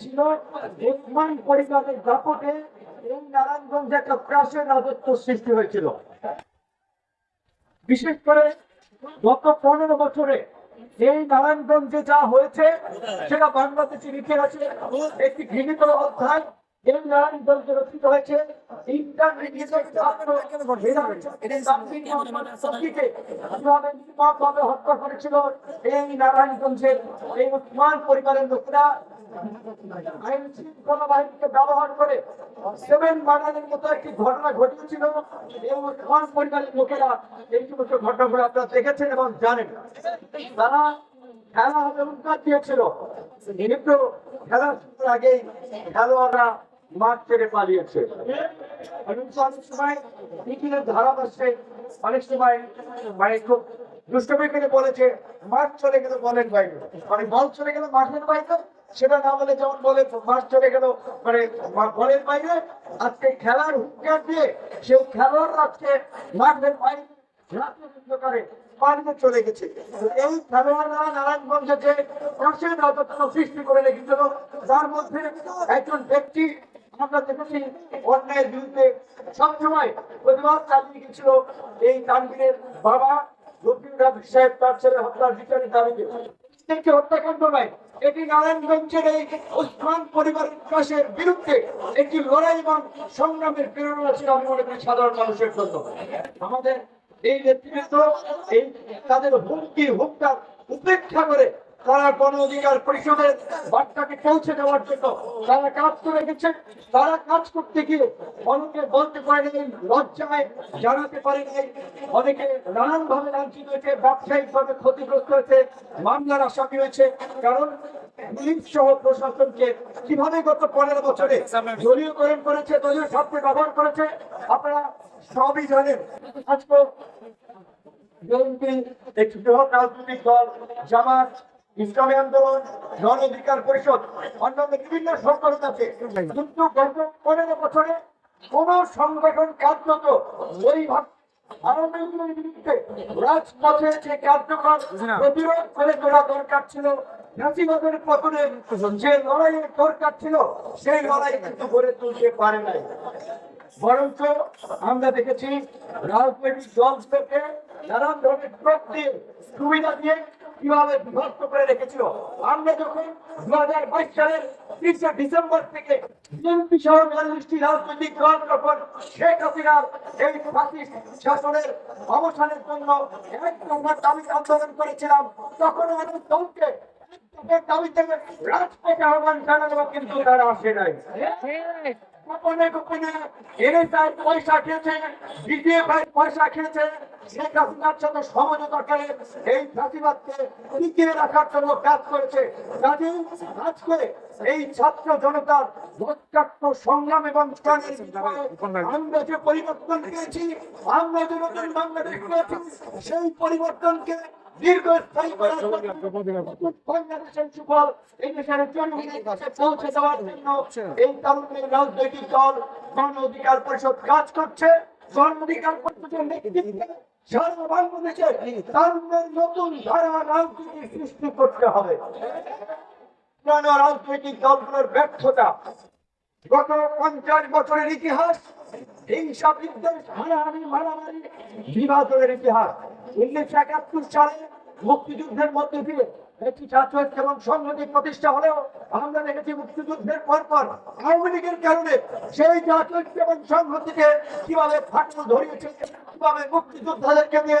ছিল উসমান পরিবারের দাপটে এই নারায়ণগঞ্জে একটা প্রাসের রাজত্ব সৃষ্টি হয়েছিল। বিশেষ করে গত পনেরো বছরে এই নারায়ণগঞ্জে যা হয়েছে, সেটা বাংলাদেশের ইতিহাসে একটি ঘৃণিত অধ্যায়। এই নারায়ণগঞ্জে রচিত হয়েছে হত্যা করেছিল এই নারায়ণগঞ্জের এই উসমান পরিবারের লোকেরা। আইন শৃঙ্খলা বাহিনীকে ব্যবহার করে সেভেন মার্ডারের মতো একটি ঘটনা উসমান পরিবারের লোকেরা এই সমস্ত ঘটনাগুলো আপনারা দেখেছেন এবং জানেন। তারা খেলা হবে উদ্ঘাট দিয়েছিল। মাঠ পালিয়েছে। অনেক অনেক সময় মানে খুব বলেছে, মাঠ চলে গেল বলেন বাইরে মানে বল চলে গেল মাঠের বাইরে। সেটা না বলে যেমন বলে মাঠ চলে গেল মানে বলের বাইরে, আজকে খেলার হুঙ্কার দিয়ে সেই খেলোয়াড় আজকে মাঠের বাইরে এই তানবীরের বাবা রাবি সাহেব, তার ছেলে হত্যার বিচারের দাবিতে। একটি হত্যাকাণ্ড নয়। এটি নারায়ণগঞ্জের এই উসমান পরিবারের কাছের বিরুদ্ধে একটি লড়াই এবং সংগ্রামের প্রেরণা ছিল আমি মনে করি সাধারণ মানুষের জন্য। আমাদের এই নেতৃত্ব এই তাদের হুমকি হুমকার উপেক্ষা করে তারা গণ অধিকার পরিষদের বার্তাকে পৌঁছে দেওয়ার জন্য তারা কাজ করে গেছে। তারা কাজ করতে গিয়ে অনেকে বলতে পারে নাই, লজ্জায় জানাতে পারে নাই। অনেকে নানান ভাবে লাঞ্ছিত হয়েছে ব্যবসায়িক ভাবে ক্ষতিগ্রস্ত হয়েছে, মামলার আসামি হয়েছে। কারণ প্রশাসনকে পনেরো বছরে করেছে ব্যবহার করেছে, আপনারা রাজনৈতিক দল, জামাত ইসলামী আন্দোলন গণ অধিকার পরিষদ অন্যান্য বিভিন্ন সংগঠন আছে কিন্তু গত পনেরো বছরে কোন সংগঠন কার্যত বিরুদ্ধে রাজপথে যে কার্যক্রম প্রতিরোধ করে তোলা দরকার ছিল ফ্যাসিবাদের পতনে যে লড়াইয়ের দরকার ছিল সেই লড়াই কিন্তু গড়ে তুলতে পারে নাই বরঞ্চ আমরা দেখেছি রাজনৈতিক দলকে নানান ধরনের সুবিধা দিয়ে কীভাবে বিভক্ত করে রেখেছিল? আমরা যখন দু হাজার বাইশ সালের তিরিশে ডিসেম্বর থেকে বিএনপি সহ বিয়াল্লিশটি রাজনৈতিক দল যখন শেখ হাসিনার এই ফাঁসিস্ট শাসনের অবসানের জন্য এক নম্বর দাবিতে আন্দোলন করেছিলাম। তখন আমাদের দলকে এক দাবিতে রাজপথে আহ্বান জানানো কিন্তু তারা আসে নাই। গোপনে গোপনে এনএসআই পয়সা খেয়েছে পয়সা খেয়েছে। শেখ হাসিনার সাথে সমঝোতা করে এই ফাঁসিবাদকে টিকিয়ে রাখার জন্য কাজ করেছে। কাজে আজকে এই ছাত্র জনতার রক্তাক্ত সংগ্রাম এবং আমরা যে পরিবর্তন পেয়েছি আমরা যে নতুন বাংলাদেশ পেয়েছি সেই পরিবর্তনকে দীর্ঘস্থায়ী করার বাংলাদেশের সুফল এই দেশের জনগণের কাছে পৌঁছে দেওয়ার জন্য এই তারুণ্যের রাজনৈতিক দল গণ অধিকার পরিষদ কাজ করছে। গণ অধিকার পরিষদের নেতৃত্বে সারা বাংলাদেশে তারুণ্যের নতুন ধারা রাজনীতি সৃষ্টি করতে হবে। পুরানো রাজনৈতিক দলগুলোর ব্যর্থতা গত পঞ্চাশ বছরের ইতিহাস হিংসা বিদ্বেষ হানাহানি মারামারি বিভাজনের ইতিহাস। সালে মুক্তিযুদ্ধের মধ্যে দিয়ে একটি ছাত্র এবং সংহতি প্রতিষ্ঠা হলেও আমরা দেখেছি মুক্তিযুদ্ধের পর পর আওয়ামী লীগের কারণে সেই জাতীয় এবং সংহতিকে কীভাবে ফাটল ধরিয়েছে, কীভাবে মুক্তিযোদ্ধাদেরকে নিয়ে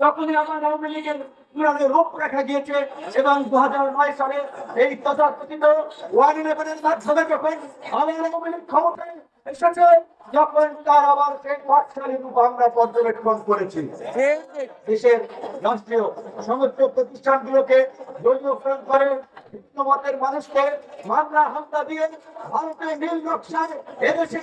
তখনই আমার আওয়ামী লীগের চূড়ান্ত রূপ রেখা গিয়েছে এবং দু হাজার নয় সালে এই তথাকথিত ওয়ান ইলেভেনের মাধ্যমে যখন আমার আওয়ামী লীগ ক্ষমতায় এসেছে, যখন তার আবার সেই পাঠশালী রূপ আমরা পর্যবেক্ষণ করেছি। দেশের রাষ্ট্রীয় সমস্ত প্রতিষ্ঠানগুলোকে দলীয়করণ করে ভিন্ন মানুষকে মামলা, হামলা দিয়ে ভারতের নীল নকশায় এদেশে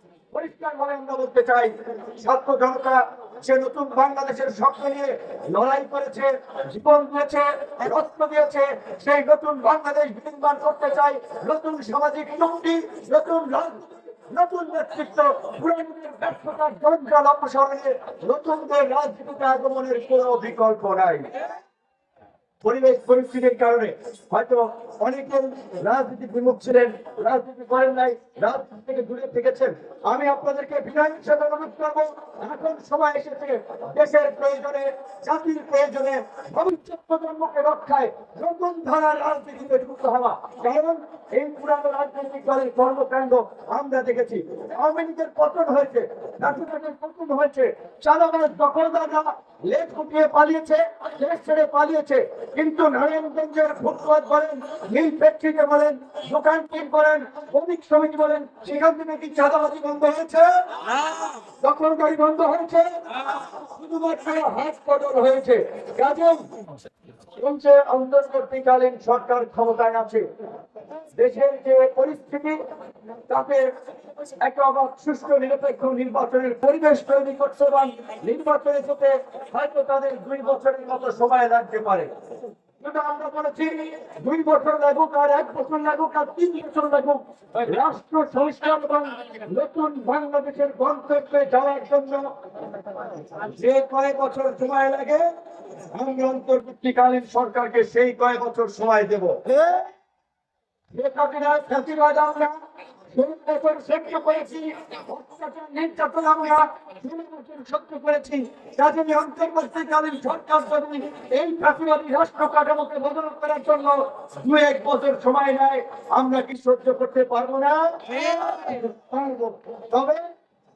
পরিষ্কার ভাবে আমরা বলতে চাই, ছাত্র জনতা নতুন বাংলাদেশের স্বপ্ন নিয়ে লড়াই করেছে, জীবন দিয়েছে রক্ত দিয়েছে, সেই নতুন বাংলাদেশ করতে চাই, নতুন সামাজিক শক্তি নতুন নতুন নেতৃত্ব ব্যর্থতার জঞ্জাল অপসারণে নতুনদের রাজনীতিতে আগমনের কোনো বিকল্প নাই। পরিবেশ পরিস্থিতির কারণে হয়তো অনেকে রাজনীতি বিমুখ ছিলেন, রাজনীতি করেন নাই, রাজনীতি থেকে দূরে থেকেছেন। আমি আপনাদেরকে বিনয় হিসেবে অনুরোধ করব, এখন সময় এসেছে দেশের প্রয়োজনে, জাতির প্রয়োজনে, ভবিষ্যৎ প্রজন্মকে রক্ষায় নতুন ধারার রাজনীতিতে যুক্ত হওয়া। কারণ এই পুরানো রাজনৈতিক দলের কর্মকাণ্ড আমরা দেখেছি। আওয়ামী লীগের পতন হয়েছে রাষ্ট্রপতির পতন হয়েছে চালাবাস দখলদাররা লেজ গুটিয়ে পালিয়েছে দেশ ছেড়ে পালিয়েছে। কিন্তু নারায়ণগঞ্জের ফুটপাত বলেন নীল ফ্যাক্টরিতে বলেন দোকান টিন বলেন শ্রমিক সমিতি বলেন সেখান থেকে কি চাঁদাবাজি বন্ধ হয়েছে? দখলদারি বন্ধ হয়েছে? শুধুমাত্র হাত বদল হয়েছে। কাজে চলছে অন্তর্বর্তীকালীন সরকার ক্ষমতায় আছে। দেশের যে পরিস্থিতি তাতে একটা অবাধ সুষ্ঠু নিরপেক্ষ নির্বাচনের পরিবেশ তৈরি করছে এবং নির্বাচনে যেতে হয়তো তাদের দুই বছরের মতো সময় লাগতে পারে। কিন্তু আমরা বলেছি দুই বছর লাগুক আর এক বছর লাগুক আর তিন বছর লাগুক রাষ্ট্র সংস্কার এবং নতুন বাংলাদেশের গন্তব্যে যাওয়ার জন্য যে কয়েক বছর সময় লাগে আমি অন্তর্বর্তীকালীন সরকারকে সেই কয়েক বছর সময় দেব। ফাঁসিবাদ আমরা ষোলো বছর সহ্য করেছি। অত্যাচার নির্যাতন আমরা ষোলো বছর সহ্য করেছি। কাজে অন্তর্বর্তীকালীন সরকার যদি এই ফাঁসিবাদী রাষ্ট্র কাঠামোকে বদল করার জন্য দু এক বছর সময় নেয় আমরা কি সহ্য করতে পারব না? পারব। তবে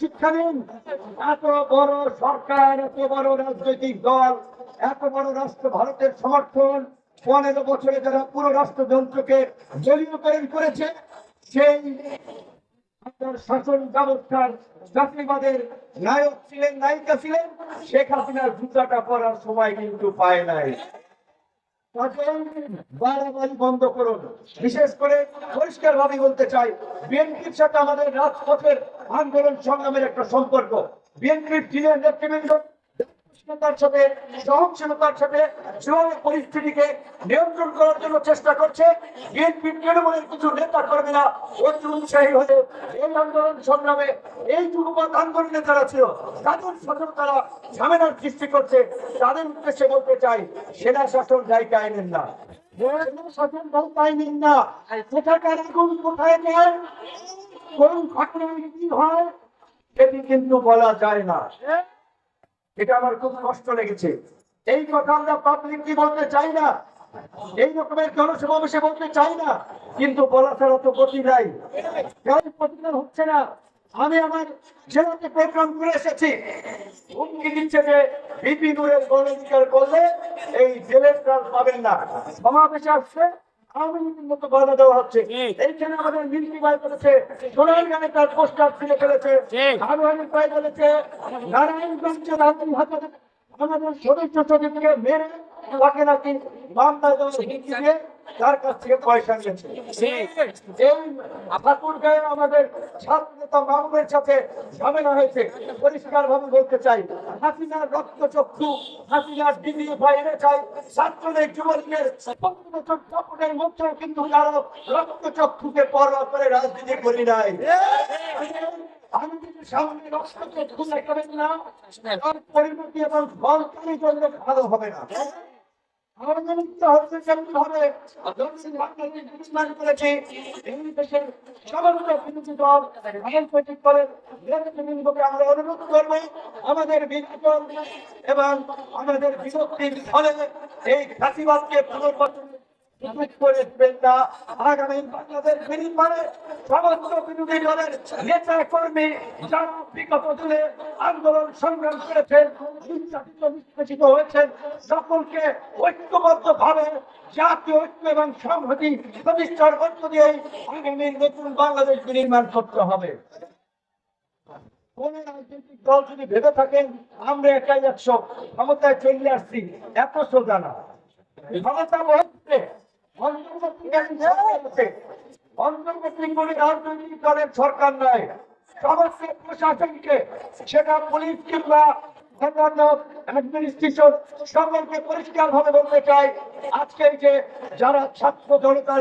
শিক্ষা এত বড় সরকার, এত বড় রাজনৈতিক দল, এত বড় রাষ্ট্র ভারতের সমর্থন, পনেরো বছরে যারা পুরো রাষ্ট্রযন্ত্রকে দলীয়করণ করেছে, সেই শাসন ব্যবস্থার জাতিবাদের নায়ক ছিলেন, নায়িকা ছিলেন, শেখ হাসিনার জুতাটা পরার সময় কিন্তু পায় নাই। বাড়াবাড়ি বন্ধ করুন। বিশেষ করে পরিষ্কার ভাবে বলতে চাই, বিএনপির সাথে আমাদের রাজপথের আন্দোলন সংগ্রামের একটা সম্পর্ক। বিএনপির নেতৃবৃন্দ সাথে, সহনশীলতার সাথে পরিস্থিতিকে নিয়ন্ত্রণ করার জন্য চেষ্টা করছে। বিএনপি তৃণমূলের কিছু নেতা কর্মীরা হয়ে এই আন্দোলন সংগ্রামে এই যুগপথ আন্দোলনে যারা ছিল, তাদের সচেতনতারা ঝামেলার সৃষ্টি করছে। তাদের উদ্দেশ্যে বলতে চাই, সেনা শাসন জায়গায় নেন না। কোথায় কোন কি হয়, সেটি কিন্তু বলা যায় না। এটা আমার খুব কষ্ট লেগেছে। এই কথা আমরা পাবলিকলি বলতে চাই না। এই রকমের জনসমাবেশে বলতে চাই না। কিন্তু বলা ছাড়া তো গতি নাই। প্রতিকার হচ্ছে না? আমি আমার জেলাতে প্রোগ্রাম করে এসেছি। হুমকি দিচ্ছে যে বিপি নুরের গণঅধিকার করলে এই জেলের কাজ পাবেন না। সমাবেশে আসছে। আওয়ামী লীগের মতো বাধা দেওয়া হচ্ছে। এইখানে আমাদের মিল্কি ভাই বলেছে সোনার গানে তার পোস্টার ছিঁড়ে ফেলেছে আরও অনেক ভাই বলেছে নারায়ণগঞ্জের রাজনীতি হাতে আমাদের সদস্য সচিবকে মেরে তাকে নাকি মামলা দিয়ে তার কাছ থেকে পয়সা নিয়েছে। এই ঠাকুর গায়ে আমাদের মামুনের সাথে ঝামেলা হয়েছে। পরিষ্কার ভাবে বলতে চাই হাসিনার রক্ত চক্ষু হাসিনার দিদি বাইরে চাই ছাত্রদের যুবলীগের মধ্যেও কিন্তু কারও রক্ত চক্ষুকে পরোয়া করে রাজনীতি করি নাই। আমি সামনে রক্ত চক্ষু দেখাবেন না পরিণতি এবং ফল ভালো হবে না। আমাদের বিভাজন এবং আমাদের বিভক্তির ফলে এই ফাঁসিবাদকে পুনর্বাসন ঐক্যবদ্ধ ভাবে জাতীয় ঐক্য এবং সংহতি প্রতিষ্ঠার দিয়ে আগামী নতুন বাংলাদেশ বিনির্মাণ করতে হবে। কোন রাজনৈতিক দল যদি ভেবে থাকেন, আমরা একাই একশো, ক্ষমতায় চলে আসছি, এত সোজা না। ক্ষমতা সরকার নয় সমস্ত প্রশাসনকে সেটা পুলিশ কিংবা বলতে চাই আজকে যে যারা ছাত্র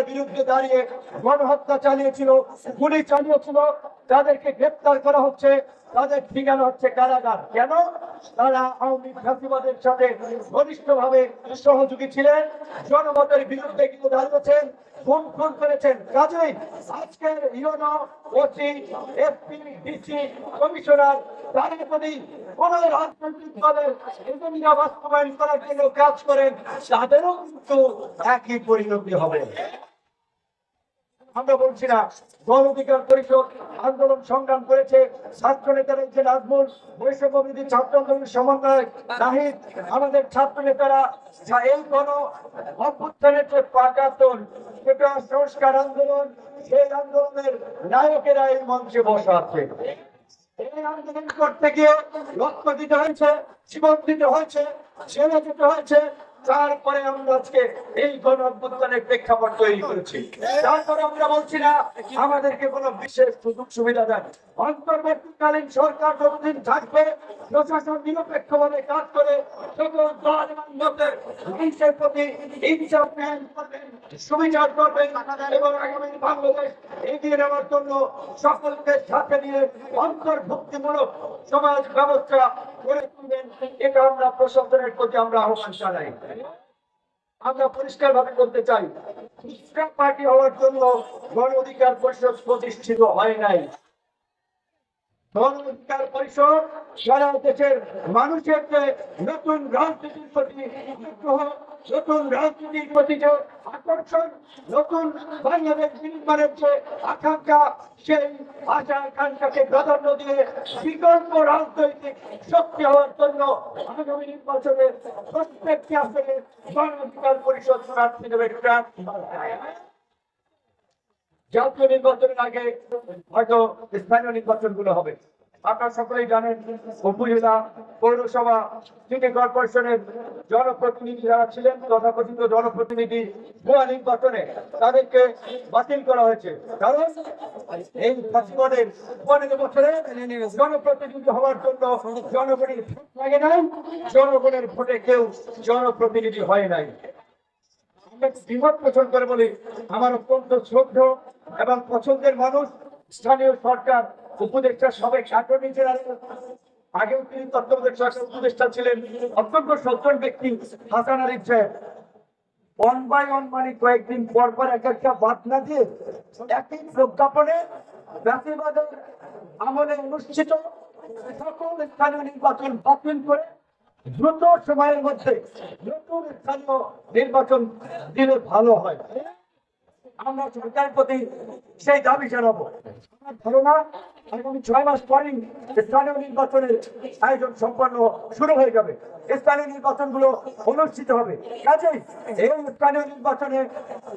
বিরুদ্ধে দাঁড়িয়ে গণহত্যা চালিয়েছিল, গুলি চালিয়েছিল, তাদেরকে গ্রেপ্তার করা হচ্ছে। তাদের ঠিকানা হচ্ছে কারাগার। কেন? তারা আওয়ামী ফ্যাসিবাদের সাথে ঘনিষ্ঠভাবে সহযোগী ছিলেন, জনমতের বিরুদ্ধে কিন্তু দাঁড়িয়েছেন, খুন খুন করেছেন। কাজেই আজকের UNO OC SP DC commissioner তারা যদি কোন রাজনৈতিক দলের এজেন্ডা বাস্তবায়ন করার জন্য কাজ করেন, তাদেরও কিন্তু একই পরিণতি হবে। আমরা বলছি না, গণ অধিকার পরিষদ আন্দোলন সংগ্রাম করেছে, ছাত্র নেতারা যে নাজমুল বৈষম্য বিরোধী ছাত্র আন্দোলনের সমন্বয় নাহিদ আমাদের ছাত্র নেতারা এই গণ অভ্যুত্থানের যে পাকাতন, সেটা সংস্কার আন্দোলন, সেই আন্দোলনের নায়কেরা এই মঞ্চে বসা আছে। এই আন্দোলন করতে গিয়ে রক্ত দিতে হয়েছে, জীবন দিতে হয়েছে, ছেড়ে দিতে হয়েছে তারপরে আমরা আজকে এই গণ অভ্যুত্থানের প্রেক্ষাপট তৈরি করেছি। তারপরে আমরা বলছি না, আমাদেরকে কোনো বিশেষ সুযোগ সুবিধা দেন। অন্তর্বর্তীকালীন সরকার যতদিন থাকবে, প্রশাসন নিরপেক্ষভাবে কাজ করে, সকল দল এবং মানুষের প্রতি করবেন, সুবিচার করবেন এবং আগামী বাংলাদেশ এগিয়ে নেওয়ার জন্য সকলকে সাথে নিয়ে অন্তর্ভুক্তিমূলক সমাজ ব্যবস্থা গড়ে তুলবেন। এটা আমরা প্রশাসনের প্রতি আমরা আহ্বান জানাই। আমরা পরিষ্কার ভাবে বলতে চাই পার্টি হওয়ার জন্য গণ অধিকার পরিষদ প্রতিষ্ঠিত হয় নাই। অধিকার পরিষদ সারা দেশের মানুষের যে নতুন রাজনীতির প্রতি আগ্রহ, নতুন রাজনীতির প্রতি যে আকর্ষণ, নতুন বাংলাদেশ নির্মাণের যে আকাঙ্ক্ষা, সেই আশা আকাঙ্ক্ষাকে প্রাধান্য দিয়ে বিকল্প রাজনৈতিক শক্তি হওয়ার জন্য আগামী নির্বাচনে প্রত্যেকটি আসলে গণ অধিকার পরিষদ প্রার্থী দেবে জাতীয় নির্বাচনের আগে হয়তো স্থানীয় নির্বাচনগুলো হবে। আপনারা সকলেই জানেন, উপজেলা পৌরসভা, সিটি কর্পোরেশনের জনপ্রতিনিধি যারা ছিলেন, তথাকথিত জনপ্রতিনিধি ভুয়া নির্বাচনে তাদেরকে বাতিল করা হয়েছে। কারণ এই ফাঁসিবাদের পনেরো বছরে জনপ্রতিনিধি হওয়ার জন্য জনগণের ভোট লাগে নাই, জনগণের ভোটে কেউ জনপ্রতিনিধি হয় নাই। বিমত পোষণ করে বলি, আমার অত্যন্ত শ্রদ্ধ এবং পছন্দের মানুষ স্থানীয় সরকার, উপদেষ্টা সবাই ছাত্র জেনারেল আগেও তিনি তত্ত্বাবধায়ক উপদেষ্টা ছিলেন। অত্যন্ত সজ্জন ব্যক্তি, হাসান আরিফ সাহেব। বাই মানে কয়েকদিন পর পর এক একটা দিয়ে একই প্রজ্ঞাপনে আমলে অনুষ্ঠিত সকল স্থানীয় নির্বাচন বাতিল করে দ্রুত সময়ের মধ্যে নতুন স্থানীয় নির্বাচন দিলে ভালো হয়। আমরা সরকারের প্রতি সেই দাবি জানাব। আমার ধারণা, আগামী ছয় মাস পরেই স্থানীয় নির্বাচনের আয়োজন সম্পন্ন শুরু হয়ে যাবে। স্থানীয় নির্বাচনগুলো অনুষ্ঠিত হবে। কাজেই এই স্থানীয় নির্বাচনে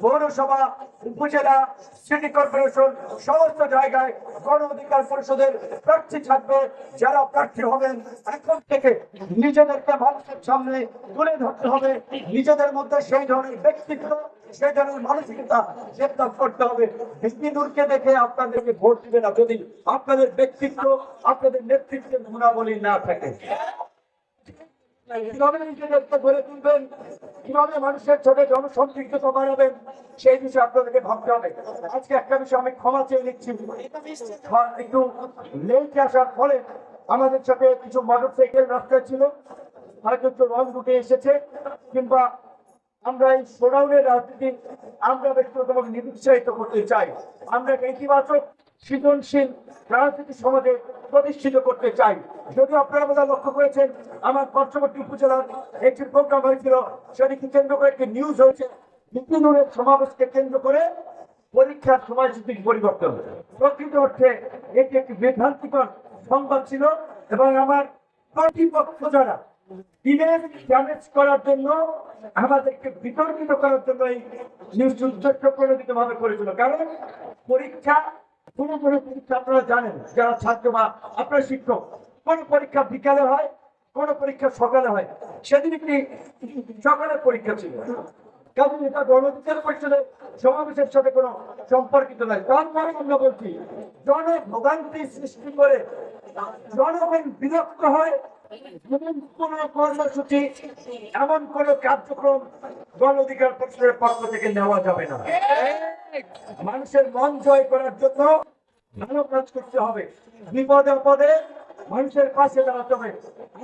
পৌরসভা, উপজেলা, সিটি কর্পোরেশন, সমস্ত জায়গায় গণ অধিকার পরিষদের প্রার্থী থাকবে। যারা প্রার্থী হবেন, এখন থেকে নিজেদেরকে মানুষের সামনে তুলে ধরতে হবে। নিজেদের মধ্যে সেই ধরনের ব্যক্তিত্ব সেই মানসিকতা করতে হবে। হিন্দুরকে দেখে আপনাদেরকে ভোট দিবে না। যদি আপনাদের ব্যক্তিত্ব, আপনাদের নেতৃত্বের গুণাবলী না থাকে। কীভাবে বিষয়ে আপনাদেরকে ভাবতে হবে। আজকে একটা বিষয় আমি ক্ষমা চেয়ে একটু লেটে আসার ফলে আমাদের সাথে কিছু মোটর সাইকেল রাস্তায় ছিল। হয়তো একটু রং রুটে এসেছে। কিংবা আমরা এই সোনাউনের রাজনীতি আমরা ব্যক্তিগতভাবে নিরুৎসাহিত করতে চাই। আমরা ইতিবাচক সৃজনশীল রাজনীতি সমাজে প্রতিষ্ঠিত করতে চাই। যদি আপনারা বোধহয় লক্ষ্য করেছেন, আমার পার্শ্ববর্তী উপজেলার একটি প্রোগ্রাম হয়েছিল, সেটিকে কেন্দ্র করে একটি নিউজ হয়েছে। বিপিনুরের সমাবেশকে কেন্দ্র করে পরীক্ষার সময়সূচি পরিবর্তন। প্রকৃত অর্থে এটি একটি বিভ্রান্তিকর সংবাদ ছিল এবং আমার কর্তৃপক্ষ যারা দিনের ড্যামেজ করার জন্য, আমাদেরকে বিতর্কিত করার জন্য এই নিউজ উদ্দেশ্য প্রণোদিত ভাবে করেছিল। কারণ পরীক্ষা কোন কোন পরীক্ষা আপনারা জানেন, যারা ছাত্র বা আপনারা শিক্ষক, কোন পরীক্ষা বিকালে হয়, কোন পরীক্ষা সকালে হয়। সেদিন একটি সকালের পরীক্ষা ছিল। কাজে এটা গণঅধিকার পরিষদের সমাবেশের সাথে কোনো সম্পর্কিত নয় তারপরে আমরা বলছি, জনভোগান্তি সৃষ্টি করে, জনগণ বিরক্ত হয় কোন কর্মসূচি, এমন কোন কার্যক্রম গণ অধিকার পরিষদের পক্ষ থেকে নেওয়া যাবে না। মানুষের মন জয় করার জন্য ভালো কাজ করতে হবে। বিপদে আপদে মানুষের পাশে দাঁড়াতে হবে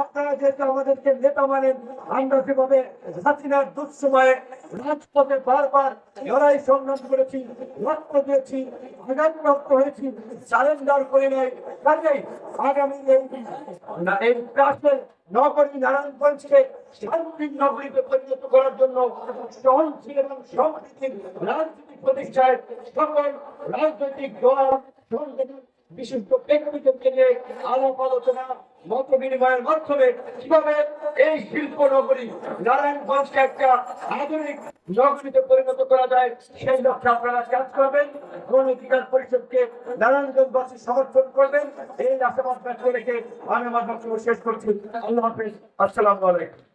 আপনারা যেহেতু আমাদেরকে নেতা মানেন আমরা যেভাবে হাসিনার দুঃসময়ে রাজপথে বারবার লড়াই সংগ্রাম করেছি, রক্ত দিয়েছি আঘাতপ্রাপ্ত হয়েছি, সারেন্ডার করে নেই। কাজেই আগামী এই এই নগরী নারায়ণগঞ্জকে শান্তির নগরীতে পরিণত করার জন্য সহনশীল এবং সম্প্রীতির রাজনৈতিক প্রতিষ্ঠায় সকল রাজনৈতিক দল, সংগঠন বিশিষ্ট আলাপ আলোচনা, মত বিনিময়ের মাধ্যমে কীভাবে এই শিল্প নগরী নারায়ণগঞ্জকে একটা আধুনিক নগরীতে পরিণত করা যায়, সেই লক্ষ্যে আপনারা কাজ করবেন। কোন অধিকার পরিষদকে নারায়ণগঞ্জবাসী সমর্থন করবেন। এই আশাবাদ ব্যক্ত রেখে আমি আমার বক্তব্য শেষ করছি। আল্লাহ হাফিজ। আসসালামু আলাইকুম।